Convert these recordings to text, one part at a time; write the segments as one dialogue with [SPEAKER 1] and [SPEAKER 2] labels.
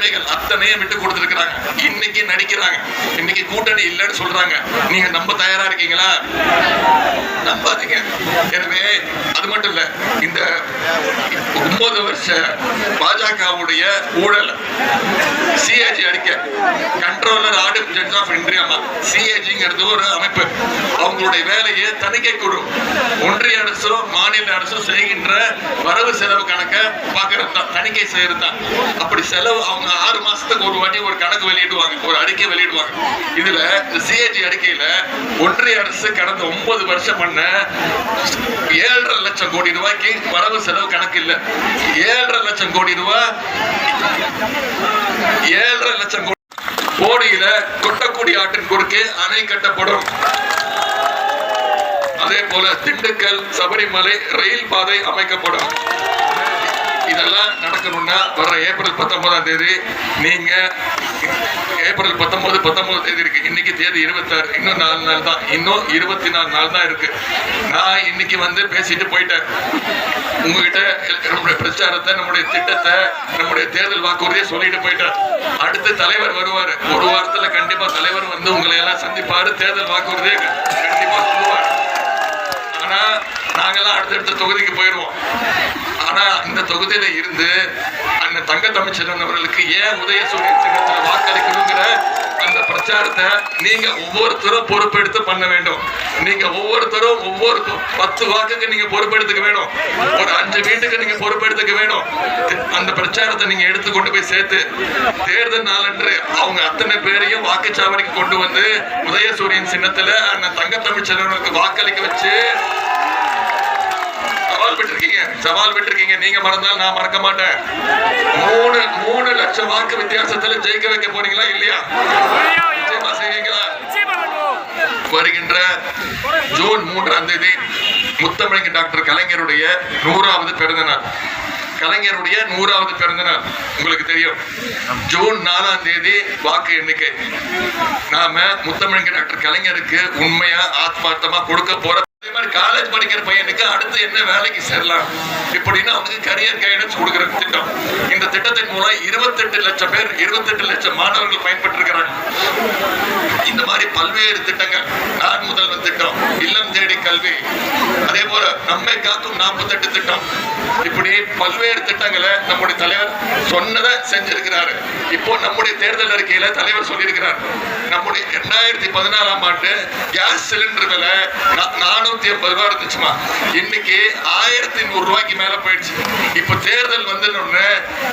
[SPEAKER 1] கூட்டணியை விட்டு கொடுத்துருக்காங்க இன்னைக்கு நடிக்கிறாங்க. இன்னைக்கு கூட்டணி இல்லைன்னு சொல்றாங்க. நீங்க நம்ப தயாரா இருக்கீங்களா? நம்பாதீங்க. எனவே மட்டும் இல்ல இந்த ஒன்பது வருஷ பாஜகவுடைய ஊழல் சிஏஜி அடிக்க. Controller audit judge of India சிஏஜிங்கிறது ஒரு அமைப்பு. அவங்களுடைய வேலையை தணிக்கை குழு ஒன்றிய அரசும் மாநில அரசும் செய்கின்ற வரவு செலவு கணக்கை பார்க்கறது தான் தணிக்கை செய்யறது தான். அப்படி செலவு அவங்க ஆறு மாசத்துக்கு ஒரு வாட்டி ஒரு கணக்கு வெளியிடுவாங்க ஒரு அறிக்கை வெளியிடுவாங்க. இதுல இந்த சிஏஜி அறிக்கையில ஒன்றிய அரசு கடந்த ஒன்பது வருஷம் பண்ண லட்சம் கோடி ரூபாய்க்கு வரவு செலவு கணக்கு இல்லை. ஏழரை லட்சம் கோடி ரூபாய் ஏழரை லட்சம் கோடி கோடியில கொட்டக்குடி ஆற்றின் குறுக்கே அணை கட்டப்படும். அதே போல திண்டுக்கல் சபரிமலை ரயில் பாதை அமைக்கப்படும். இதெல்லாம் நடக்கணும்னா வர ஏப்ரல் பத்தொன்பதாம் தேதி நீங்க ஏப்ரல் பத்தொன்பது பத்தொன்பது தேதி இருக்கு. இன்னைக்கு தேதி இருபத்தாறு. இன்னும் நாலு நாள் தான். இன்னும் இருபத்தி நாலு நாள் தான் இருக்கு. நான் இன்னைக்கு வந்து பேசிட்டு போயிட்டேன். உங்ககிட்ட நம்முடைய பிரச்சாரத்தை நம்முடைய திட்டத்தை நம்முடைய தேர்தல் வாக்குறுதியை சொல்லிட்டு போயிட்டேன். அடுத்து தலைவர் வருவாரு. ஒரு வாரத்துல கண்டிப்பா தலைவர் வந்து உங்களை எல்லாம் சந்திப்பாரு. தேர்தல் வாக்குறுதியை கண்டிப்பா சொல்லுவார். ஆனா நாங்கெல்லாம் அடுத்தடுத்த தொகுதிக்கு போயிடுவோம் ஆனா இந்த தொகுதியில இருந்து அண்ணன் தங்க தமிழ்ச்செல்வன் அவர்களுக்கு ஏன் உதயசூரியன் சின்னத்துல வாக்களிக்கணுங்கிற அந்த பிரச்சாரத்தை நீங்க ஒவ்வொருத்தரும் பொறுப்பெடுத்து பண்ண வேண்டும். நீங்க ஒவ்வொருத்தரும் ஒவ்வொரு பத்து வாக்குக்கு நீங்க பொறுப்பெடுத்துக்க வேணும். ஒரு அஞ்சு வீட்டுக்கு நீங்க பொறுப்பெடுத்துக்க வேணும். அந்த பிரச்சாரத்தை நீங்க எடுத்து கொண்டு போய் சேர்த்து தேர்தல் நாளன்று அவங்க அத்தனை பேரையும் வாக்குச்சாவடிக்கு கொண்டு வந்து உதயசூரியன் சின்னத்துல அண்ணன் தங்க தமிழ்ச்செல்வனுக்கு வாக்களிக்க வச்சு சவால் பெற்றிருக்கீங்க. சவால் பெற்றிருக்கீங்க. நீங்க மறந்தால் நான் மறக்க மாட்டேன். மூணு மூணு லட்சம் வாக்கு வித்தியாசத்துல ஜெயிக்க வைக்க போறீங்களா இல்லையா? நிச்சயமா செய்வீங்களா? வருகின்ற ஜூன் மூன்றாம் தேதி முத்தமிழங்க டாக்டர் கலைஞருடைய நூறாவது பிறந்த நாள். கலைஞருடைய நூறாவது பிறந்த நாள். உங்களுக்கு தெரியும். ஜூன் நாலாம் தேதி வாக்கு எண்ணிக்கை. நாம முத்தமிழங்க டாக்டர் கலைஞருக்கு உண்மையா ஆத்மார்த்தமா கொடுக்க போற அதே மாதிரி காலேஜ் படிக்கிற பையனுக்கு அடுத்து என்ன வேலைக்கு சேரலாம்? இப்படின்னு அவனுக்கு கரியர் கைடன்ஸ் கொடுக்குற திட்டம். இந்த திட்டத்தின் மூலம் இருபத்தெட்டு லட்சம் பேர் இருபத்தெட்டு லட்சம் மாணவர்கள் பயன்பெற்றிருக்கிறாங்க. இந்த மாதிரி பல்வேறு திட்டங்கள் நான் முதல்வன் திட்டம்? இல்லம் தேடி கல்வி. அதே போல நம்மை காக்கும் நாற்பத்தெட்டு திட்டம். இப்படி பல்வேறு திட்டங்களை நம்முடைய தலைவர் சொன்னதை செஞ்சிருக்கிறாரு. இப்போ நம்முடைய தேர்தல் அறிக்கையில தலைவர் சொல்லியிருக்கிறார். நம்முடைய இரண்டாயிரத்தி பதினாலாம் ஆண்டு கேஸ் சிலிண்டர் விலை நா- நானூத்தி எண்பது ரூபா இருந்துச்சுமா இன்னைக்கு ஆயிரத்தி நூறு ரூபாய்க்கு மேல போயிடுச்சு. இப்ப தேர்தல் வந்து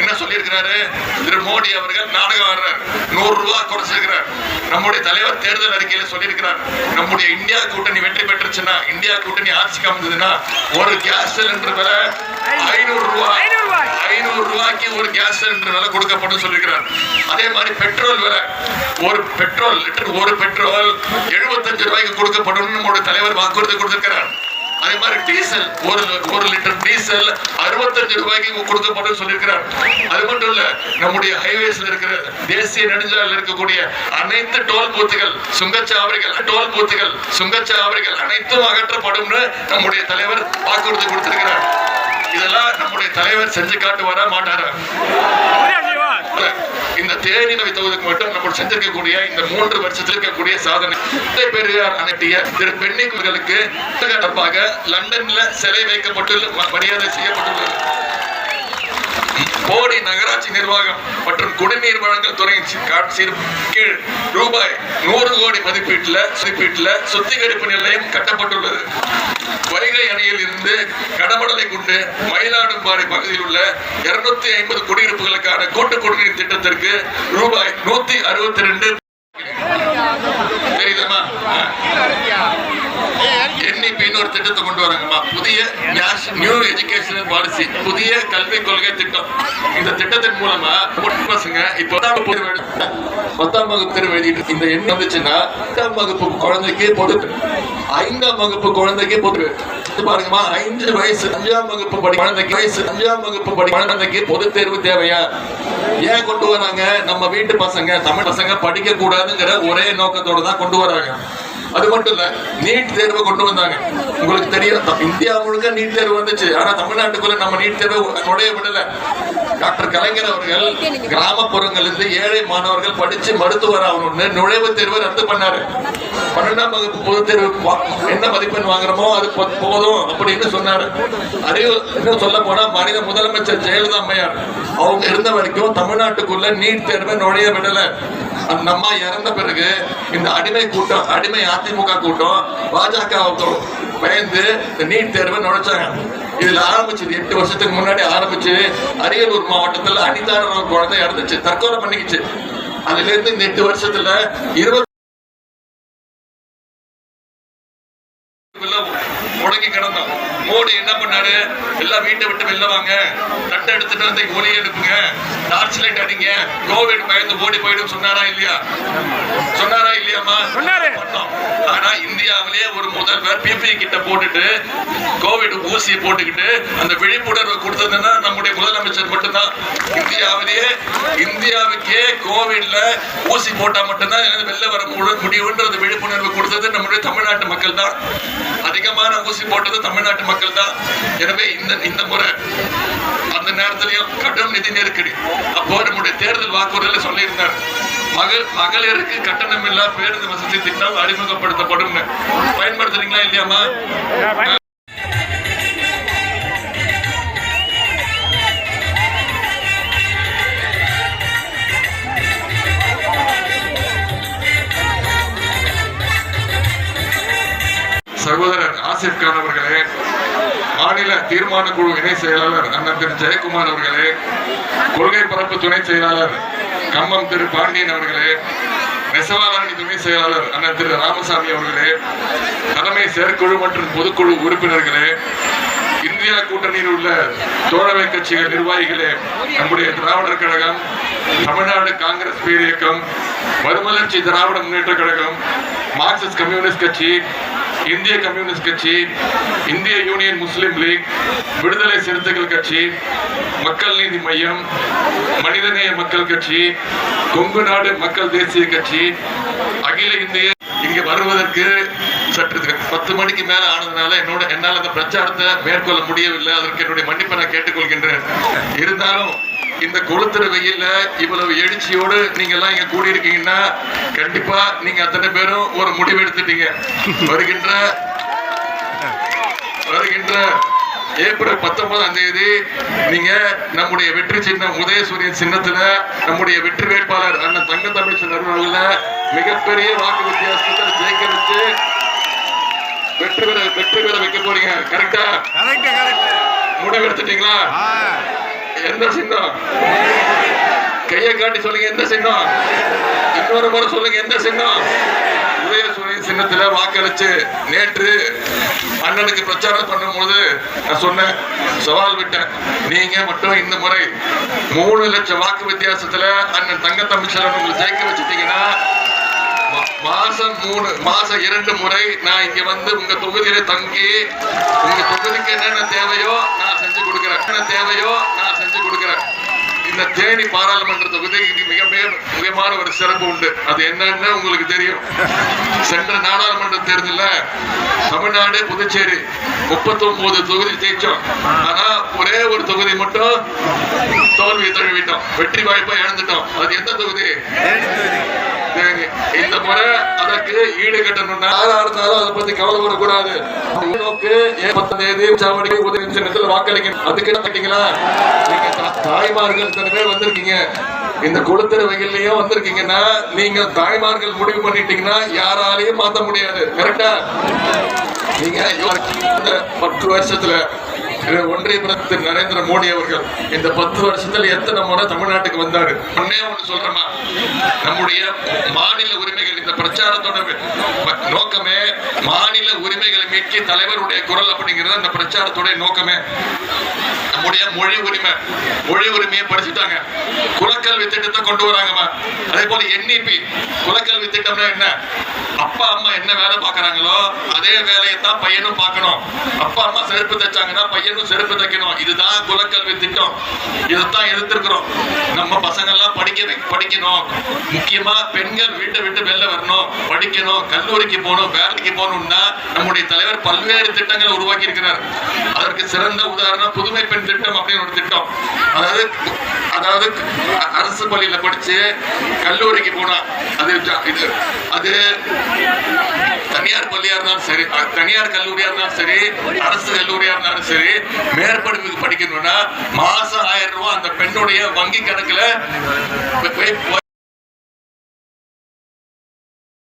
[SPEAKER 1] என்ன சொல்லியிருக்கிறாரு? திரு மோடி அவர்கள் நாடகம் ஆடுறார். நூறு ரூபாய் குறைச்சிருக்கிறார் நம்முடைய தலைவர் தேர்தல் அறிக்கையில சொல்லியிருக்கிறார். நம்முடைய இந்தியா கூட்டணி வெற்றி பெற்றுச்சுன்னா இந்தியா கூட்டணி ஆட்சிக்கு அமைந்ததுன்னா ஒரு கேஸ் சிலிண்டர் விலை ஐநூறு ரூபாய்
[SPEAKER 2] ஐநூறு ரூபாய்.
[SPEAKER 1] ஐநூறு ரூபாய்க்கு ஒரு கேஸ் சிலிண்டர் விலை கொடுக்கப்படும் சொல்லியிருக்கிறார். அதே மாதிரி பெட்ரோல் விலை. ஒரு பெட்ரோல் லிட்டர் ஒரு பெட்ரோல் எழுபத்தஞ்சு ரூபாய்க்கு கொடுக்கப்படும். நம்முடைய தலைவர் வாக்குறுதி கொடுத்திருக்கிறார் அதே மாதிரி டீசல் ஒரு ஒரு லிட்டர் டீசல் அறுபத்தஞ்சு ரூபாய்க்கு கொடுக்கப்படும் சொல்லியிருக்கிறார். அது மட்டும் இல்ல நம்முடைய ஹைவேஸ்ல இருக்கிற தேசிய நெடுஞ்சாலையில் இருக்கக்கூடிய அனைத்து டோல் பூத்துகள் சுங்கச்சாவடிகள் டோல் பூத்துகள் சுங்கச்சாவடிகள் அனைத்தும் அகற்றப்படும்னு நம்முடைய தலைவர் வாக்குறுதி கொடுத்திருக்கிறார். இதெல்லாம் நம்முடைய தலைவர் செஞ்சு காட்டுவாரா மாட்டாரா? இல்ல, இந்த தேனி நோய் தொகுதிக்கு மட்டும் நம்ம செஞ்சிருக்கக்கூடிய இந்த மூன்று வருஷத்தில் இருக்கக்கூடிய சாதனை. பெரியார் அனுப்பிய திரு பெண்ணிக்குர்களுக்கு தொடர்பாக லண்டன்ல சிலை வைக்கப்பட்டு மரியாதை செய்யப்பட்டுள்ளது. போடி நகராட்சி நிர்வாகம் மற்றும் குடிநீர் வழங்கல் துறையின் கீழ் ரூபாய் நூறு கோடி மதிப்பீட்டில் மதிப்பீட்டில் சுத்திகரிப்பு நிலையம் கட்டப்பட்டுள்ளது. வைகை அணையில் இருந்து கடமடலை கொண்டு மயிலாடும்பாறை பகுதியில் உள்ள இருநூத்தி ஐம்பது குடியிருப்புகளுக்கான கூட்டு குடிநீர் திட்டத்திற்கு ரூபாய் நூத்தி அறுபத்தி ரெண்டு தெரியுதுமா என்இபின்னு இன்னொரு திட்டத்தை கொண்டு வராங்கம்மா. புதிய நியூ எஜுகேஷனல் பாலிசி புதிய கல்விக் கொள்கை திட்டம். இந்த திட்டத்தின் மூலமா பொட்டு பசங்க இப்போ பத்தாம் வகுப்பு தேர்வு பத்தாம் வகுப்பு தேர்வு எழுதிட்டு இந்த எண் வந்துச்சுன்னா பத்தாம் வகுப்பு குழந்தைக்கு பொது ஐந்தாம் வகுப்பு குழந்தைக்கு பொது பாருங்கம்மா ஐந்து வயசு அஞ்சாம் வகுப்பு படி குழந்தைக்கு வயசு அஞ்சாம் வகுப்பு படி குழந்தைக்கு பொது தேர்வு தேவையா? ஏன் கொண்டு வராங்க? நம்ம வீட்டு பசங்க தமிழ் பசங்க படிக்க கூடாதுங்கிற ஒரே நோக்கத்தோட தான் கொண்டு வராங்க. அது மட்டும் இல்ல நீட் தேர்வு கொண்டு வந்தாங்க. உங்களுக்கு தெரியும் இந்தியா முழுக்க நீட் தேர்வு வந்துச்சு. ஆனா தமிழ்நாட்டுக்குள்ள நம்ம நீட் தேர்வு நுழைய விடல. டாக்டர் கலைஞர் அவர்கள் கிராமப்புறங்களிலிருந்து ஏழை மாணவர்கள் படிச்சு மருத்துவர் ஆகணும்னு நுழைவுத் தேர்வை ரத்து பண்ணாரு. பன்னெண்டாம் வகுப்பு பொதுத் தேர்வு என்ன மதிப்பெண் வாங்குறோமோ அது போதும் அப்படின்னு சொன்னாரு. அறிவு இன்னும் சொல்ல போனா மனித முதலமைச்சர் ஜெயலலிதா அம்மையார் அவங்க இருந்த வரைக்கும் தமிழ்நாட்டுக்குள்ள நீட் தேர்வை நுழைய விடல. அந்த அம்மா இறந்த பிறகு இந்த அடிமை கூட்டம் அடிமை அதிமுக கூட்டம் பாஜக பயந்து நீட் தேர்வை நுழைச்சாங்க. இதுல ஆரம்பிச்சது எட்டு வருஷத்துக்கு முன்னாடி ஆரம்பிச்சு அரியலூர் மாவட்டத்துல அனிதான குழந்தை இறந்துச்சு தற்கொலை பண்ணிக்கிச்சு. அதுல இருந்து இந்த எட்டு வருஷத்துல இருபது முடங்கி கிடந்தோம். மோடி என்ன பண்ணாரு? எல்லாம் வீட்டை விட்டு வெளில வாங்க. தட்டை எடுத்துட்டு வந்து ஒலி எடுப்புங்க டார்ச் லைட் அடிங்க. கோவிட் பயந்து ஓடி போயிடும் சொன்னாரா இல்லையா? சொன்னாரா இல்லையாமா. பண்ணோம். ஆனா இந்தியாவிலேயே ஒரு முதல்வர் பிபி கிட்ட போட்டுட்டு கோவிட் ஊசியை போட்டுக்கிட்டு அந்த விழிப்புணர்வு கொடுத்ததுன்னா நம்முடைய முதலமைச்சர் மட்டும்தான். இந்தியாவிலேயே இந்தியாவுக்கே கோவிட்ல ஊசி போட்டா மட்டும்தான் வெளில வர முடி- முடியுன்றது விழிப்புணர்வு கொடுத்தது நம்முடைய தமிழ்நாட்டு மக்கள் தான் அதிகமான ஊசி போட்டது தமிழ்நாட்டு மக்கள் மக்கள் தான். எனவே இந்த இந்த முறை அந்த நேரத்திலையும் கடும் நிதி நெருக்கடி. அப்போ நம்முடைய தேர்தல் வாக்குறுதியில் சொல்லியிருந்தார். மகள் மகளிருக்கு கட்டணம் இல்லா பேருந்து வசதி திட்டம் அறிமுகப்படுத்தப்படும் பயன்படுத்துறீங்களா இல்லையாமா சகோதரர் ஆசிப் கான் அவர்களே தீர்மான குழு இணை செயலாளர் அண்ணன் திரு ஜெயக்குமார் அவர்களே கொள்கை பரப்பு துணை செயலாளர் கம்மம் திரு பாண்டியன் அவர்களே நெசவாளரணி துணை செயலாளர் அண்ணன் திரு ராமசாமி அவர்களே தலைமை செயற்குழு மற்றும் பொதுக்குழு உறுப்பினர்களே இந்தியா கூட்டணியில் உள்ள தோழமை கட்சிகள் நிர்வாகிகளே நம்முடைய திராவிடர் கழகம் தமிழ்நாடு காங்கிரஸ் பேரியக்கம் மறுமலர்ச்சி திராவிட முன்னேற்ற கழகம் மார்க்சிஸ்ட் கம்யூனிஸ்ட் கட்சி இந்திய கம்யூனிஸ்ட் கட்சி இந்திய யூனியன் முஸ்லீம் லீக் விடுதலை சிறுத்தைகள் கட்சி மக்கள் நீதி மையம் மனிதநேய மக்கள் கட்சி கொங்கு நாடு மக்கள் தேசிய கட்சி அகில இந்திய இங்க வருவதற்கு சற்று பத்து மணிக்கு மேல ஆனதுனால என்னோட என்னால் அந்த பிரச்சாரத்தை மேற்கொள்ள முடியவில்லை. அதற்கு என்னுடைய மன்னிப்பை நான் கேட்டுக்கொள்கின்றேன். இருந்தாலும் இந்த கொளுத்துற வெயில்ல இவ்வளவு எழுச்சியோடு நீங்க எல்லாம் இங்க கூடியிருக்கீங்கன்னா கண்டிப்பா நீங்க அத்தனை பேரும் ஒரு முடிவு எடுத்துட்டீங்க. வருகின்ற வருகின்ற ஏப்ரல் பத்தொன்பதாம் தேதி நீங்க நம்முடைய வெற்றி சின்னம் உதயசூரியன் சின்னத்துல நம்முடைய வெற்றி வேட்பாளர் அண்ணன் தங்க தமிழ்ச்சன் அவர்கள மிகப்பெரிய வாக்கு வித்தியாசத்தில் ஜெயிக்க வச்சு வெற்றி பெற வெற்றி பெற வைக்க போறீங்க. கரெக்டா
[SPEAKER 2] கரெக்ட்
[SPEAKER 1] என்ன சின்னம் கையை காட்டி சொல்லுங்க எந்த சின்னம் இன்னொரு முறை சொல்லுங்க எந்த சின்னம் உதயசூரியன் சின்னத்துல வாக்களிச்சு நேற்று அண்ணனுக்கு பிரச்சாரம் பண்ணும்போது நான் சொன்னேன் சவால் விட்டேன். நீங்க மட்டும் இந்த முறை மூணு லட்சம் வாக்கு வித்தியாசத்துல அண்ணன் தங்க தமிழ்ச்சரன் உங்களை ஜெயிக்க வச்சுட்டீங்கன்னா மாசம் மூணு மாசம் இரண்டு முறை நான் இங்க வந்து உங்க தொகுதியில தங்கி உங்க தொகுதிக்கு என்னென்ன தேவையோ நான் செஞ்சு கொடுக்குறேன். என்ன தேவையோ நான் செஞ்சு கொடுக்குறேன். இந்த தேனி பாராளுமன்ற தொகுதிக்கு மிக மிக- முக்கியமான ஒரு சிறப்பு உண்டு. அது என்னன்னு உங்களுக்கு தெரியும். சென்ற நாடாளுமன்ற தேர்தலில் தமிழ்நாடு புதுச்சேரி 39 தொகுதி ஜெயிச்சோம். ஆனா ஒரே ஒரு தொகுதி மட்டும் தோல்வியை தழுவிட்டோம். வெற்றி வாய்ப்பை இழந்துட்டோம். அது எந்த தொகுதி. இந்த முறை அதற்கு ஈடு கட்டணும்னா இருந்தாலும் அதை பத்தி கவலைப்படக்கூடாது. பத்தாம் தேதி சாவடி உதவி சின்னத்தில் வாக்களிக்கணும். அதுக்கு கேட்டீங்களா? நீங்க தா- தாய்மார்கள் இத்தனை பேர் வந்திருக்கீங்க. இந்த கொளுத்துற வெயில்லையும் வந்திருக்கீங்கன்னா நீங்க தாய்மார்கள் முடிவு பண்ணிட்டீங்கன்னா யாராலையும் மாத்த முடியாது. கரெக்டா நீங்க பத்து வருஷத்துல ஒன்றிய பிரதமர் திரு நரேந்திர மோடி அவர்கள் இந்த பத்து வருஷத்துல எத்தனை முறை தமிழ்நாட்டுக்கு வந்தாரு? ஒன்னே ஒன்று சொல்றமா நம்முடைய மாநில உரிமைகள் இந்த பிரச்சாரத்தோட நோக்கமே மாநில உரிமைகளை மீட்கி தலைவருடைய குரல் அப்படிங்கிறது அந்த பிரச்சாரத்துடைய நோக்கமே. நம்முடைய மொழி உரிமை மொழி உரிமையை படிச்சுட்டாங்க குலக்கல்வி திட்டத்தை கொண்டு வராங்கம்மா. அதே போல என்இபி குலக்கல்வி திட்டம்னா என்ன? அப்பா அம்மா என்ன வேலை பார்க்கறாங்களோ அதே வேலையை தான் பையனும் பார்க்கணும். அப்பா அம்மா செருப்பு தைச்சாங்கன்னா பையன் படிக்கணும் செருப்பு தைக்கணும். இதுதான் குலக்கல்வி திட்டம். இதைத்தான் எதிர்த்திருக்கிறோம். நம்ம பசங்க எல்லாம் படிக்க படிக்கணும். முக்கியமா பெண்கள் வீட்டை விட்டு வெளில வரணும். படிக்கணும். கல்லூரிக்கு போகணும். வேலைக்கு போகணும்னா நம்முடைய தலைவர் பல்வேறு திட்டங்களை உருவாக்கி இருக்கிறார் அதற்கு சிறந்த உதாரணம் புதுமை பெண் திட்டம் அப்படின்னு ஒரு திட்டம். அதாவது அதாவது அரசு பள்ளியில படிச்சு கல்லூரிக்கு போனா அது இது அது தனியார் பள்ளியா இருந்தாலும் சரி தனியார் கல்லூரியா இருந்தாலும் சரி அரசு கல்லூரியா இருந்தாலும் சரி மேற்படிப்புக்கு படிக்கணும்னா மாசம் ஆயிரம் ரூபாய் அந்த பெண்ணுடைய வங்கி கணக்குல போய்-